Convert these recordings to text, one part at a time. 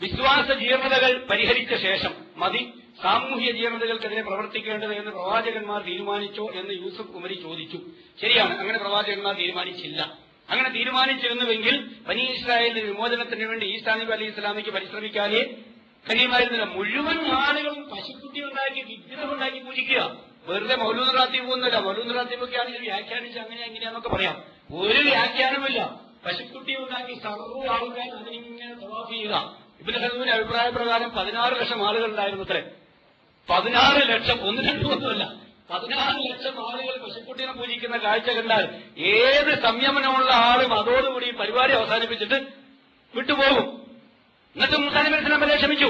വിശ്വാസ ജീർണതകൾ പരിഹരിച്ച ശേഷം മതി. സാമൂഹ്യ ജീർണതകൾക്കെതിരെ പ്രവർത്തിക്കേണ്ടത് എന്ന് പ്രവാചകന്മാർ തീരുമാനിച്ചോ എന്ന് യൂസഫ് ഉമരി ചോദിച്ചു. ശരിയാണ് അങ്ങനെ പ്രവാചകന്മാർ തീരുമാനിച്ചില്ല. അങ്ങനെ തീരുമാനിച്ചിരുന്നുവെങ്കിൽ ബനി ഇസ്രായേലിന്റെ വിമോചനത്തിന് വേണ്ടി ഈസാ നബി അലി ഇസ്ലാമിക്ക് പരിശ്രമിക്കാതെ കഴിയുമായിരുന്നില്ല മുഴുവൻ ആളുകളും പശുക്കുട്ടി ഉണ്ടാക്കി വിഗ്രഹം ഉണ്ടാക്കി പൂജിക്കുക. വെറുതെ മൗലൂദ് റാത്തി പോകുന്നില്ല. മൗലൂദ് റാത്തി ഒക്കെ ആണെങ്കിൽ വ്യാഖ്യാനിച്ച് അങ്ങനെ എങ്ങനെയാന്നൊക്കെ പറയാം. ഒരു വ്യാഖ്യാനമില്ല പശുക്കുട്ടി ഉണ്ടാക്കി സർവ ആൾക്കാർ അതിനിങ്ങനെ ചെയ്യുക. ഇബിന് ഹസൂന്റെ അഭിപ്രായ പ്രകാരം പതിനാറ് ലക്ഷം ആളുകൾ ഉണ്ടായിരുന്നു അത്രേ പതിനാറ് ലക്ഷം ഒന്ന് രണ്ടു ഒന്നുമല്ല. പതിനാറ് ലക്ഷം ആളുകൾ പശുക്കുട്ടിനെ പൂജിക്കുന്ന കാഴ്ച കണ്ടാൽ ഏത് സംയമനമുള്ള ആളും അതോടുകൂടി പരിപാടി അവസാനിപ്പിച്ചിട്ട് വിട്ടുപോകും. എന്നിട്ട് മൂസാനബി ഇസ്ലാം വരെ ക്ഷമിച്ചു?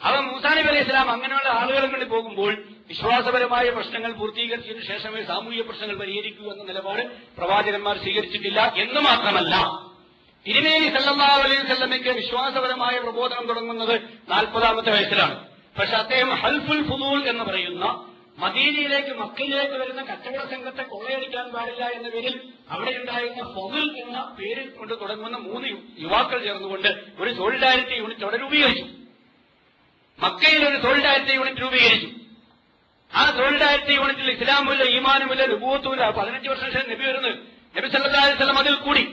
അവ മൂസാനബി അലൈഹി ഇസ്ലാം അങ്ങനെയുള്ള ആളുകളെ കണ്ടി പോകുമ്പോൾ വിശ്വാസപരമായ പ്രശ്നങ്ങൾ പൂർത്തീകരിച്ചതിനു ശേഷമേ സാമൂഹിക പ്രശ്നങ്ങൾ പരിഹരിക്കൂ എന്ന നിലപാട് പ്രവാചകന്മാർ സ്വീകരിച്ചിട്ടില്ല എന്ന് മാത്രമല്ല. തിരുമേനി സല്ലല്ലാഹു അലൈഹി വസല്ലമയ്ക്ക് വിശ്വാസപരമായ പ്രബോധനം തുടങ്ങുന്നത് നാൽപ്പതാമത്തെ വയസ്സിലാണ്. പക്ഷെ അദ്ദേഹം ഹൽഫുൽ ഫുദൂൽ എന്ന് പറയുന്ന മദീനയിലേക്ക് മക്കയിലേക്ക് വരുന്ന കച്ചവട സംഘത്തെ കൊള്ളയടിക്കാൻ പാടില്ല എന്ന പേരിൽ അവിടെ ഉണ്ടായിരുന്ന ഫൊതുൽ എന്ന പേരിൽ കൊണ്ട് തുടങ്ങുന്ന മൂന്ന് യുവാക്കൾ ചേർന്നുകൊണ്ട് ഒരു സോളിഡാരിറ്റി യൂണിറ്റ് അവിടെ രൂപീകരിച്ചു. മക്കയിൽ ഒരു സോളിഡാരിറ്റി യൂണിറ്റ് രൂപീകരിച്ചു. ആ സോളിഡാരിറ്റി യൂണിറ്റിൽ ഇസ്ലാമുല്ല ഈമാനുമില്ല ലുബൂത്തുമില്ല. പതിനഞ്ച് വർഷം ശേഷം നബി വരുന്നത്. നബി സല്ലാ അലൈഹി വസല്ലം അതിൽ കൂടി.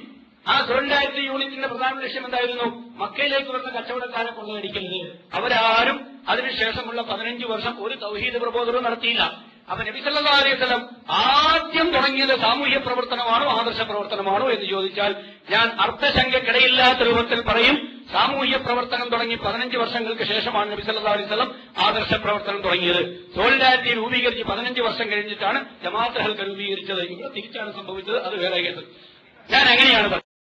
സോളിഡാരിറ്റി യൂണിറ്റിന്റെ പ്രധാന ലക്ഷ്യം എന്തായിരുന്നു? മക്കയിലേക്ക് വരുന്ന കച്ചവടക്കാരെ കൊള്ളയടിക്കരുത് അവരാരും അതിനുശേഷമുള്ള പതിനഞ്ച് വർഷം ഒരു തൗഹീദ് പ്രബോധനവും നടത്തിയില്ല. അപ്പൊ നബിസല്ലാ വസല്ലം ആദ്യം തുടങ്ങിയത് സാമൂഹ്യ പ്രവർത്തനമാണോ ആദർശ പ്രവർത്തനമാണോ എന്ന് ചോദിച്ചാൽ ഞാൻ അർത്ഥശങ്കക്കിടയില്ലാത്ത രൂപത്തിൽ പറയും സാമൂഹ്യ പ്രവർത്തനം തുടങ്ങി പതിനഞ്ച് വർഷങ്ങൾക്ക് ശേഷമാണ് നബി സല്ലാ അലൈഹി വസല്ലം ആദർശ പ്രവർത്തനം തുടങ്ങിയത്. സോളിഡാരിറ്റി രൂപീകരിച്ച് പതിനഞ്ച് വർഷം കഴിഞ്ഞിട്ടാണ് ജമാഅത്ത് രൂപീകരിച്ചത്. ഇവിടെ തിരിച്ചാണ് സംഭവിച്ചത് അത് വേറെ കേട്ടത് ഞാൻ അങ്ങനെയാണ്